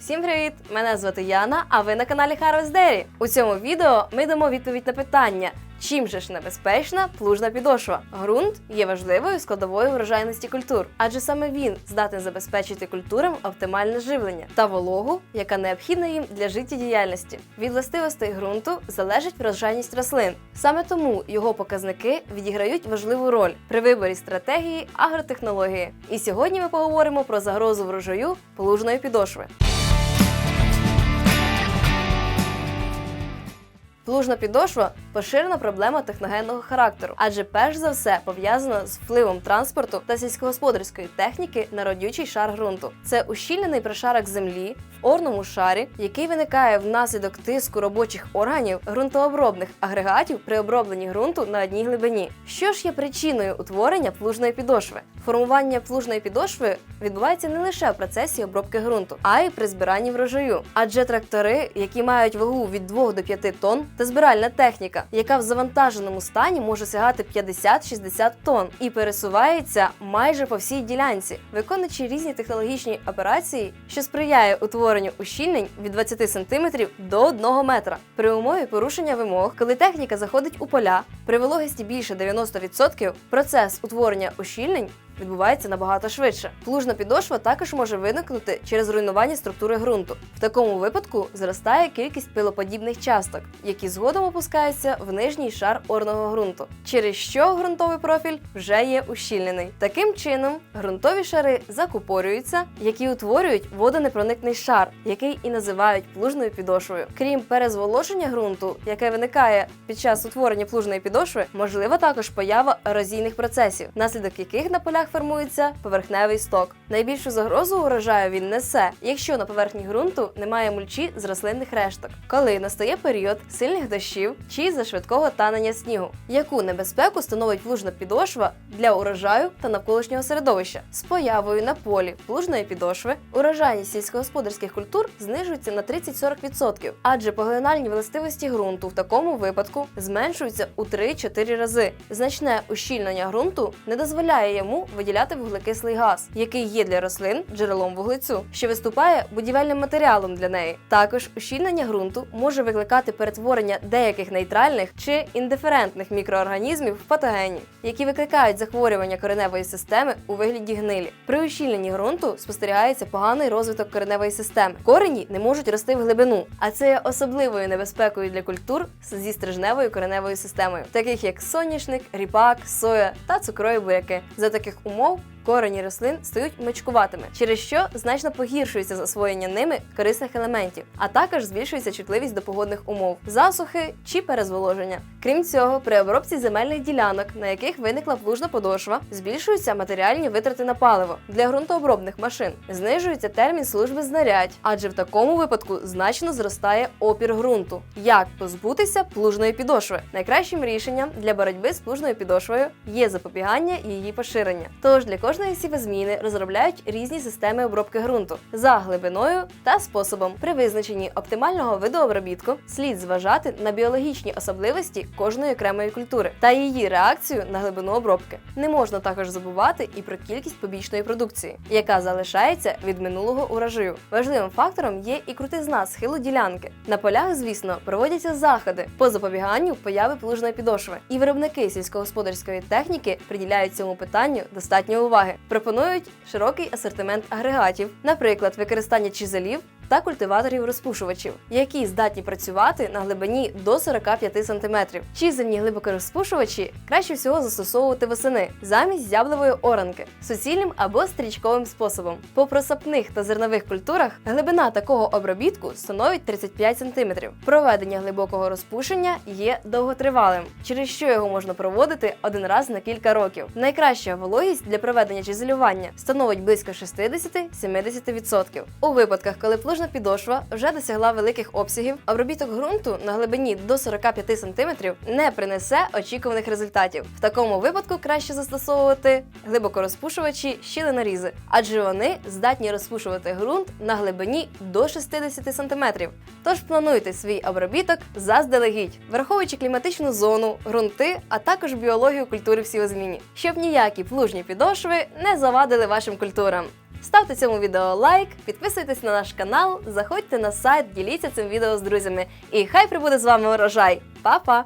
Всім привіт! Мене звати Яна, а ви на каналі Harvest Dairy. У цьому відео ми дамо відповідь на питання, чим же ж небезпечна плужна підошва. Ґрунт є важливою складовою врожайності культур, адже саме він здатен забезпечити культурам оптимальне живлення та вологу, яка необхідна їм для життєдіяльності. Від властивостей ґрунту залежить врожайність рослин. Саме тому його показники відіграють важливу роль при виборі стратегії агротехнології. І сьогодні ми поговоримо про загрозу врожаю плужної підошви. Плужна підошва поширена проблема техногенного характеру, адже перш за все пов'язана з впливом транспорту та сільськогосподарської техніки на родючий шар ґрунту. Це ущільнений прошарок землі орному шарі, який виникає внаслідок тиску робочих органів ґрунтообробних агрегатів при обробленні ґрунту на одній глибині. Що ж є причиною утворення плужної підошви? Формування плужної підошви відбувається не лише в процесі обробки ґрунту, а й при збиранні врожаю. Адже трактори, які мають вагу від 2 до 5 тонн, та збиральна техніка, яка в завантаженому стані може сягати 50-60 тонн і пересувається майже по всій ділянці, виконуючи різні технологічні операції, що сприяє утворенню ущільнень від 20 см до 1 метра. При умові порушення вимог, коли техніка заходить у поля, при вологості більше 90%, процес утворення ущільнень відбувається набагато швидше. Плужна підошва також може виникнути через руйнування структури ґрунту. В такому випадку зростає кількість пилоподібних часток, які згодом опускаються в нижній шар орного ґрунту, через що ґрунтовий профіль вже є ущільнений. Таким чином, ґрунтові шари закупорюються, які утворюють водонепроникний шар, який і називають плужною підошвою. Крім перезволоження ґрунту, яке виникає під час утворення плужної підошви, можлива також поява ерозійних процесів, внаслідок яких на полях формується поверхневий сток. Найбільшу загрозу урожаю він несе, якщо на поверхні ґрунту немає мульчі з рослинних решток, коли настає період сильних дощів чи за швидкого танення снігу. Яку небезпеку становить плужна підошва для урожаю та навколишнього середовища? З появою на полі плужної підошви урожайність сільськогосподарських культур знижується на 30-40%, адже поглинальні властивості ґрунту в такому випадку зменшуються у 3-4 рази. Значне ущільнення ґрунту не дозволяє йому виділяти вуглекислий газ, який є для рослин джерелом вуглецю, що виступає будівельним матеріалом для неї. Також ущільнення ґрунту може викликати перетворення деяких нейтральних чи індиферентних мікроорганізмів в патогені, які викликають захворювання кореневої системи у вигляді гнилі. При ущільненні ґрунту спостерігається поганий розвиток кореневої системи. Корені не можуть рости в глибину, а це є особливою небезпекою для культур зі стрижневою кореневою системою, таких як соняшник, ріпак, соя та цукрові буряки. За таких умов корені рослин стають мечкуватими, через що значно погіршується засвоєння ними корисних елементів, а також збільшується чутливість до погодних умов, засухи чи перезволоження. Крім цього, при обробці земельних ділянок, на яких виникла плужна подошва, збільшуються матеріальні витрати на паливо для ґрунтообробних машин, знижується термін служби знарядь, адже в такому випадку значно зростає опір ґрунту. Як позбутися плужної підошви? Найкращим рішенням для боротьби з плужною підошвою є запобігання її поширення. Тож для кожної сівозміни розробляють різні системи обробки ґрунту за глибиною та способом. При визначенні оптимального виду обробітку слід зважати на біологічні особливості кожної окремої культури та її реакцію на глибину обробки. Не можна також забувати і про кількість побічної продукції, яка залишається від минулого урожаю. Важливим фактором є і крутизна схилу ділянки. На полях, звісно, проводяться заходи по запобіганню появи плужної підошви, і виробники сільськогосподарської техніки приділяють цьому питанню достатньо уваги. Пропонують широкий асортимент агрегатів, наприклад, використання чизелів та культиваторів розпушувачів, які здатні працювати на глибині до 45 см. Чизельні глибокорозпушувачі краще всього застосовувати восени замість зяблової оранки суцільним або стрічковим способом. По просапних та зернових культурах глибина такого обробітку становить 35 см. Проведення глибокого розпушення є довготривалим, через що його можна проводити один раз на кілька років. Найкраща вологість для проведення чизелювання становить близько 60-70%. У випадках, коли плужна підошва вже досягла великих обсягів, обробіток ґрунту на глибині до 45 см не принесе очікуваних результатів. В такому випадку краще застосовувати глибокорозпушувачі щілинорізи, адже вони здатні розпушувати ґрунт на глибині до 60 см. Тож плануйте свій обробіток заздалегідь, враховуючи кліматичну зону, ґрунти, а також біологію культури в сівозміні, щоб ніякі плужні підошви не завадили вашим культурам. Ставте цьому відео лайк, підписуйтесь на наш канал, заходьте на сайт, діліться цим відео з друзями. І хай прибуде з вами урожай. Па-па!